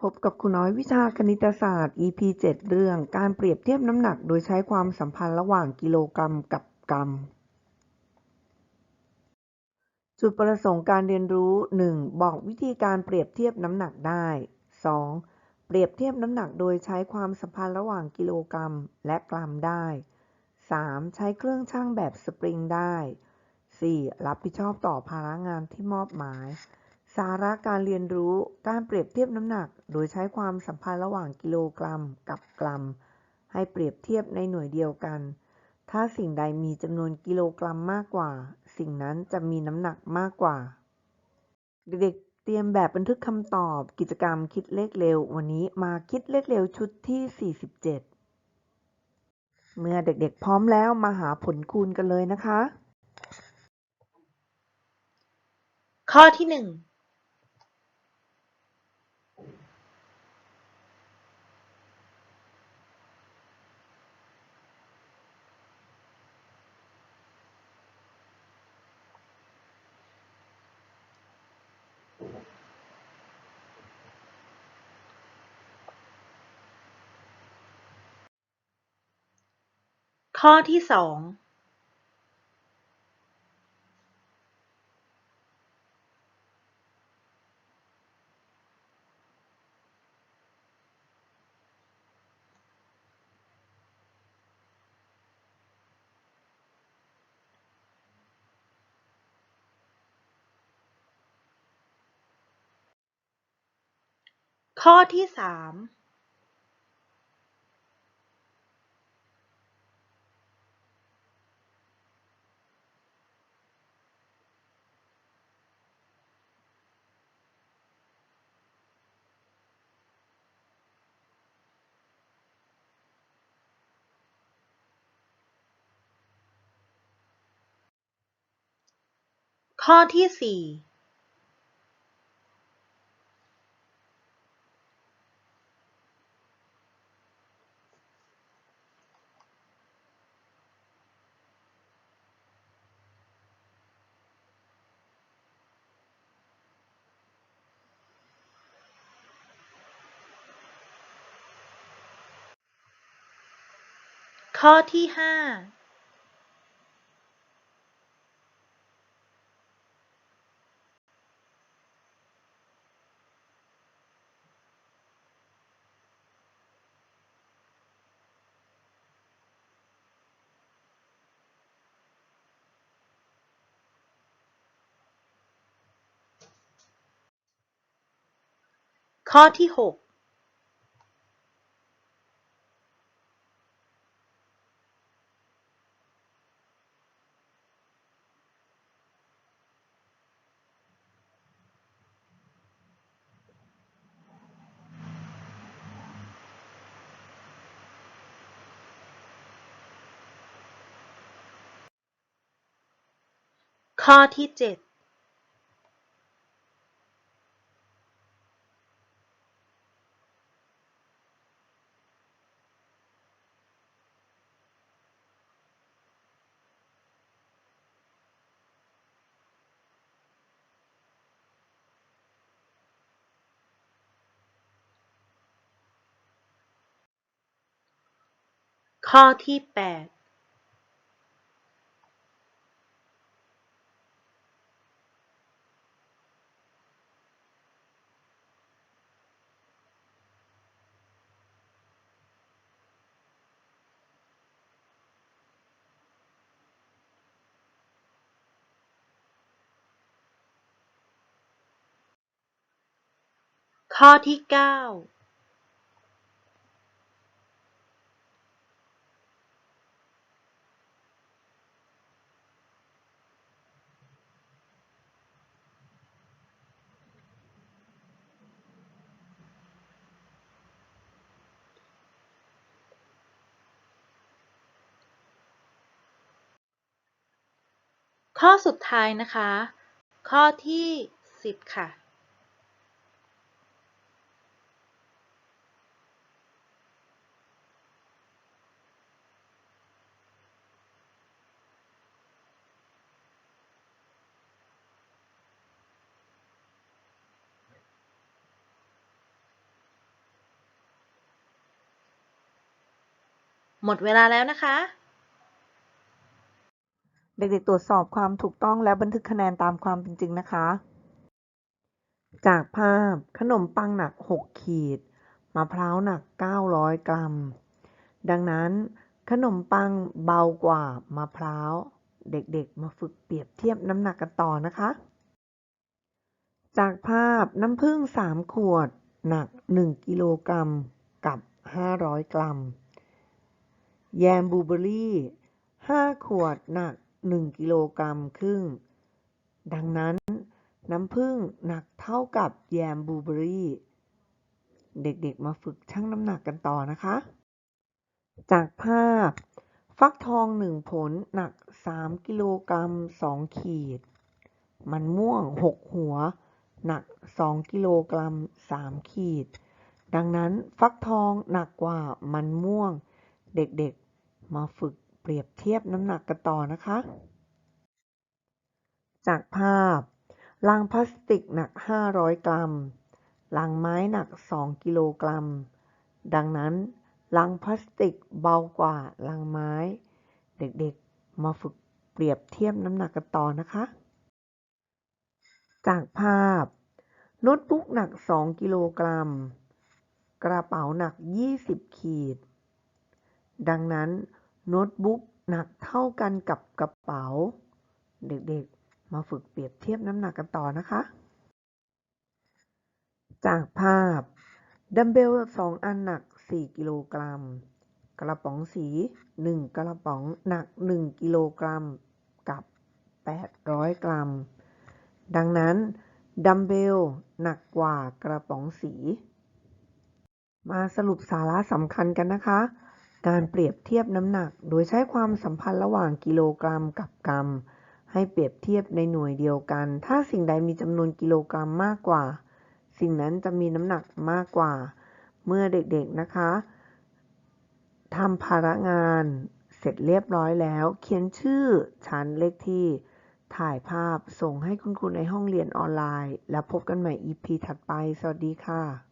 พบกับครูน้อยวิชาคณิตศาสตร์ EP 7 เรื่องการเปรียบเทียบน้ำหนักโดยใช้ความสัมพันธ์ระหว่างกิโลกรัมกับกรัม จุดประสงค์การเรียนรู้ 1. บอกวิธีการเปรียบเทียบน้ำหนักได้ 2. เปรียบเทียบน้ำหนักโดยใช้ความสัมพันธ์ระหว่างกิโลกรัมและกรัมได้ 3. ใช้เครื่องชั่งแบบสปริงได้ 4. รับผิดชอบต่อภาระงานที่มอบหมาย สาระการเรียนรู้การเปรียบเทียบน้ำหนัก โดยใช้ความสัมพันธ์ระหว่างกิโลกรัมกับกรัม ให้เปรียบเทียบในหน่วยเดียวกัน ถ้าสิ่งใดมีจำนวนกิโลกรัมมากกว่า สิ่งนั้นจะมีน้ำหนักมากกว่า เด็กๆเตรียมแบบบันทึกคำตอบกิจกรรมคิดเลขเร็ว วันนี้มาคิดเลขเร็วชุดที่ 47 เมื่อเด็กๆพร้อมแล้วมาหาผลคูณกันเลยนะคะ ข้อที่ 1 ข้อที่สองข้อที่สาม ข้อที่สี่ข้อที่ห้า ข้อที่หกข้อที่เจ็ด ข้อที่แปดข้อที่เก้า ข้อสุดท้ายนะคะ ข้อที่ 10 ค่ะ หมดเวลาแล้วนะคะ เด็กๆ ตรวจสอบความถูกต้องและบันทึกคะแนนตามความเป็นจริงนะคะ จากภาพขนมปังหนัก 6 ขีด มะพร้าวหนัก 900 กรัม ดังนั้น ขนมปังเบากว่ามะพร้าว เด็กๆ มาฝึกเปรียบเทียบน้ำหนักกันต่อนะคะ จากภาพน้ำผึ้ง 3 ขวด หนัก 1 กิโลกรัมกับ 500 กรัม แยมบลูเบอรี่ 5 ขวดหนัก 1 กิโลกรัมครึ่ง ดังนั้นน้ำผึ้งหนักเท่ากับแยมบูเบอรี่ เด็กๆมาฝึกชั่งน้ำหนักกันต่อนะคะ จากภาพ ฟักทอง1ผลหนัก 3 กิโลกรัม 2 ขีด มันม่วง 6 หัว หนัก 2 กิโลกรัม 3 ขีด ดังนั้นฟักทองหนักกว่ามันม่วง เด็กๆมาฝึก เปรียบเทียบน้ำหนักกันต่อนะคะ จากภาพ ลังพลาสติกหนัก 500 กรัม ลังไม้หนัก 2 กิโลกรัม ดังนั้น ลังพลาสติกเบากว่าลังไม้ เด็กๆ มาฝึกเปรียบเทียบน้ำหนักกันต่อนะคะ จากภาพ โน้ตบุ๊กหนัก 2 กิโลกรัม กระเป๋าหนัก 20 ขีด ดังนั้น โน้ตบุ๊กหนักเท่ากันกับกระเป๋า เด็กๆ มาฝึกเปรียบเทียบน้ำหนักกันต่อนะคะ จากภาพ ดัมเบล 2 อันหนัก 4 กิโลกรัม กระป๋องสี 1 กระป๋องหนัก 1 กิโลกรัมกับ 800 กรัม ดังนั้น ดัมเบล หนักกว่ากระป๋องสี มาสรุปสาระสำคัญกันนะคะ การเปรียบเทียบน้ำหนัก โดยใช้ความสัมพันธ์ระหว่างกิโลกรัมกับกรัม ให้เปรียบเทียบในหน่วยเดียวกัน ถ้าสิ่งใดมีจำนวนกิโลกรัมมากกว่า สิ่งนั้นจะมีน้ำหนักมากกว่า เมื่อเด็กๆนะคะทำภาระงานเสร็จเรียบร้อยแล้ว เขียนชื่อชั้นเลขที่ถ่ายภาพส่งให้คุณครูในห้องเรียนออนไลน์ แล้วพบกันใหม่ EP ถัดไป สวัสดีค่ะ